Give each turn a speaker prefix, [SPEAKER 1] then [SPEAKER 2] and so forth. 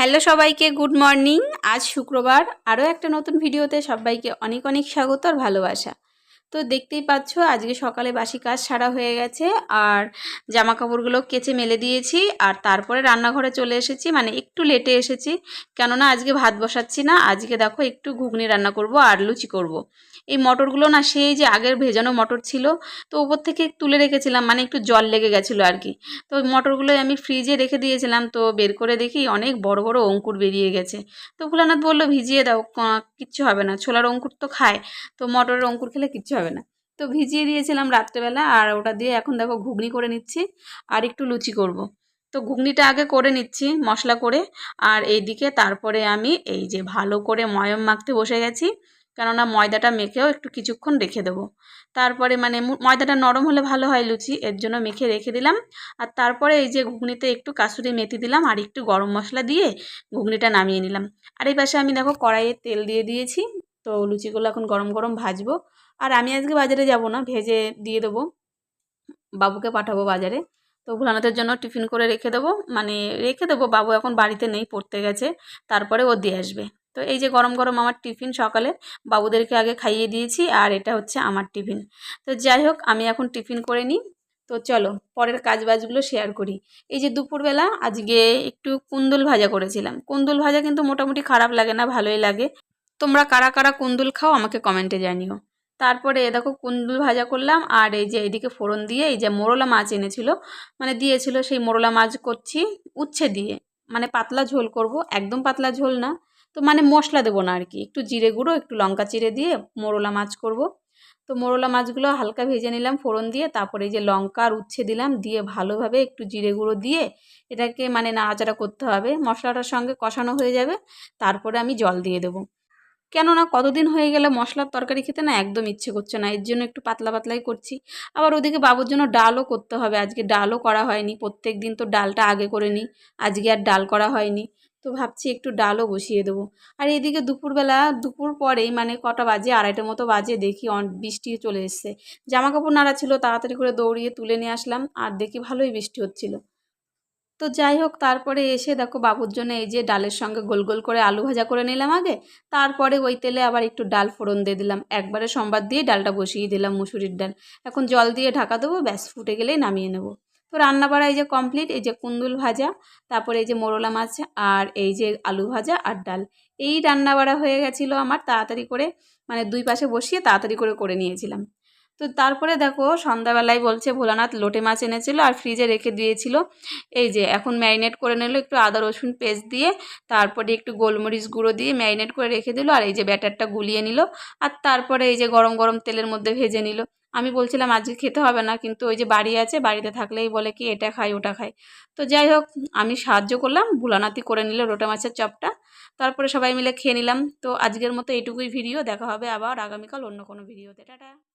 [SPEAKER 1] Hello সবাইকে, good morning. আজ শুক্রবার, আরও একটা নতুন ভিডিওতে সবাইকে অনেক অনেক স্বাগত আর ভালোবাসা। তো দেখতেই পাচ্ছ, আজকে সকালে বাসি কাজ সারা হয়ে গেছে। আর জামা কাপড়গুলো কেচে মেলে দিয়েছি। আর তারপরে রান্নাঘরে চলে এসেছি মানে একটু লেটে এসেছি। কেননা আজকে ভাত বসাচ্ছি না, আজকে দেখো একটু ঘুগনি রান্না করব আর লুচি করব। এই মটরগুলো না সেই যে আগের ভেজানো মটর ছিল, তো ওপর থেকে তুলে রেখেছিলাম মানে একটু জল লেগে গেছিল আর কি। তো ওই মটরগুলো আমি ফ্রিজে রেখে দিয়েছিলাম, তো বের করে দেখি অনেক বড় বড় অঙ্কুর বেরিয়ে গেছে। তো ভোলানাথ বলল, ভিজিয়ে দাও কিচ্ছু হবে না, ছোলার অঙ্কুর তো খায়। তো মটরের অঙ্কুর খেলে কিচ্ছু হবে না। তো ভিজিয়ে দিয়েছিলাম রাত্রেবেলা আর ওটা দিয়ে এখন দেখো ঘুগনি করে নিচ্ছি আর একটু লুচি করব। তো ঘুগনিটা আগে করে নিচ্ছি মশলা করে আর এইদিকে তারপরে আমি এই যে ভালো করে ময়ম মাখতে বসে গেছি, কেননা ময়দাটা মেখেও একটু কিছুক্ষণ রেখে দেবো। তারপরে মানে ময়দাটা নরম হলে ভালো হয় লুচি, এর জন্য মেখে রেখে দিলাম। আর তারপরে এই যে ঘুগনিতে একটু কাসুরি মেথি দিলাম আর একটু গরম মশলা দিয়ে ঘুগনিটা নামিয়ে নিলাম। আর এই পাশে আমি দেখো কড়াইয়ে তেল দিয়ে দিয়েছি। তো লুচিগুলো এখন গরম গরম ভাজবো। আর আমি আজকে বাজারে যাব না, ভেজে দিয়ে দেবো। বাবুকে পাঠাবো বাজারে। তো ভোলানাথের জন্য টিফিন করে রেখে দেবো। মানে রেখে দেবো, বাবু এখন বাড়িতে নেই, পড়তে গেছে। তারপরে ও দিয়ে আসবে। তো এই যে গরম গরম আমার টিফিন সকালে, বাবুদেরকে আগে খাইয়ে দিয়েছি, আর এটা হচ্ছে আমার টিফিন। তো যাই হোক, আমি এখন টিফিন করে নিই। তো চলো, পরের কাজ বাজগুলো শেয়ার করি। এই যে দুপুরবেলা আজকে একটু কুন্দুল ভাজা করেছিলাম। কুন্দুল ভাজা কিন্তু মোটামুটি খারাপ লাগে না, ভালোই লাগে। তোমরা কারা কারা কুন্দুল খাও আমাকে কমেন্টে জানিও। তারপরে এ দেখো কুন্দুল ভাজা করলাম, আর এই যে এইদিকে ফোড়ন দিয়ে এই যে মোরলা মাছ এনেছিল মানে দিয়েছিল সেই মোরলা মাছ করছি উচ্ছে দিয়ে। মানে পাতলা ঝোল করব, একদম পাতলা ঝোল না, তো মানে মশলা দেবো না আর কি। একটু জিরে গুঁড়ো, একটু লঙ্কা চিড়ে দিয়ে মোরলা মাছ করব। তো মোরলা মাছগুলো হালকা ভেজে নিলাম ফোড়ন দিয়ে, তারপরে এই যে লঙ্কা আর উচ্ছে দিলাম, দিয়ে ভালোভাবে একটু জিরে গুঁড়ো দিয়ে এটাকে মানে নাড়াচাড়া করতে হবে। মশলাটার সঙ্গে কষানো হয়ে যাবে, তারপরে আমি জল দিয়ে দেবো। কেননা কতদিন হয়ে গেলে মশলার তরকারি খেতে না একদম ইচ্ছে করছে না, এর জন্য একটু পাতলা পাতলাই করছি। আবার ওদিকে বাবুর জন্য ডালও করতে হবে, আজকে ডালও করা হয়নি, প্রত্যেক দিন তো ডালটা আগে করে নিই, আজকে আর ডাল করা হয়নি। তো ভাবছি একটু ডালও বসিয়ে দেবো। আর এদিকে দুপুরবেলা, দুপুর পরেই মানে কটা বাজে, আড়াইটার মতো বাজে, দেখি বৃষ্টি চলে এসছে। জামা কাপড় নাড়া ছিল তাড়াতাড়ি করে দৌড়িয়ে তুলে নিয়ে আসলাম, আর দেখি ভালোই বৃষ্টি হচ্ছিল। তো যাই হোক, তারপরে এসে দেখো বাবুর জন্য এই যে ডালের সঙ্গে গোল গোল করে আলু ভাজা করে নিলাম আগে। তারপরে ওই তেলে আবার একটু ডাল ফোড়ন দিয়ে দিলাম। একবারে সোমবার দিয়ে ডালটা বসিয়ে দিলাম মুসুরির ডাল। এখন জল দিয়ে ঢাকা দেবো, ব্যাস ফুটে গেলেই নামিয়ে নেব। তো রান্না এই যে কমপ্লিট এই যে কুন্দুল ভাজা, তারপরে এই যে মোরলা মাছ আর এই যে আলু ভাজা আর ডাল। এই রান্না বাড়া হয়ে গেছিল আমার, তাড়াতাড়ি করে মানে দুই পাশে বসিয়ে তাড়াতাড়ি করে করে নিয়েছিলাম। তো তারপরে দেখো সন্ধ্যাবেলায় বলছে ভোলানাথ লোটে মাছ এনেছিল আর ফ্রিজে রেখে দিয়েছিল। এই যে এখন ম্যারিনেট করে নিল একটু আদা, রসুন পেস্ট দিয়ে, তারপরে একটু গোলমরিচ গুঁড়ো দিয়ে ম্যারিনেট করে রেখে দিল আর এই যে ব্যাটারটা গুলিয়ে নিল আর তারপরে এই যে গরম গরম তেলের মধ্যে ভেজে নিল। আমি বলছিলাম আজকে খেতে হবে না কিন্তু ওই যে বাড়ি আছে, বাড়িতে থাকলেই বলে কি এটা খাই, ওটা খাই। তো যাই হোক, আমি সাহায্য করলাম ভুলানাতি করে নিল রোটা মাছের চপটা। তারপরে সবাই মিলে খেয়ে নিলাম। তো আজকের মতো এইটুকুই ভিডিও, দেখা হবে আবার আগামীকাল অন্য কোনো ভিডিওতে। টাটা।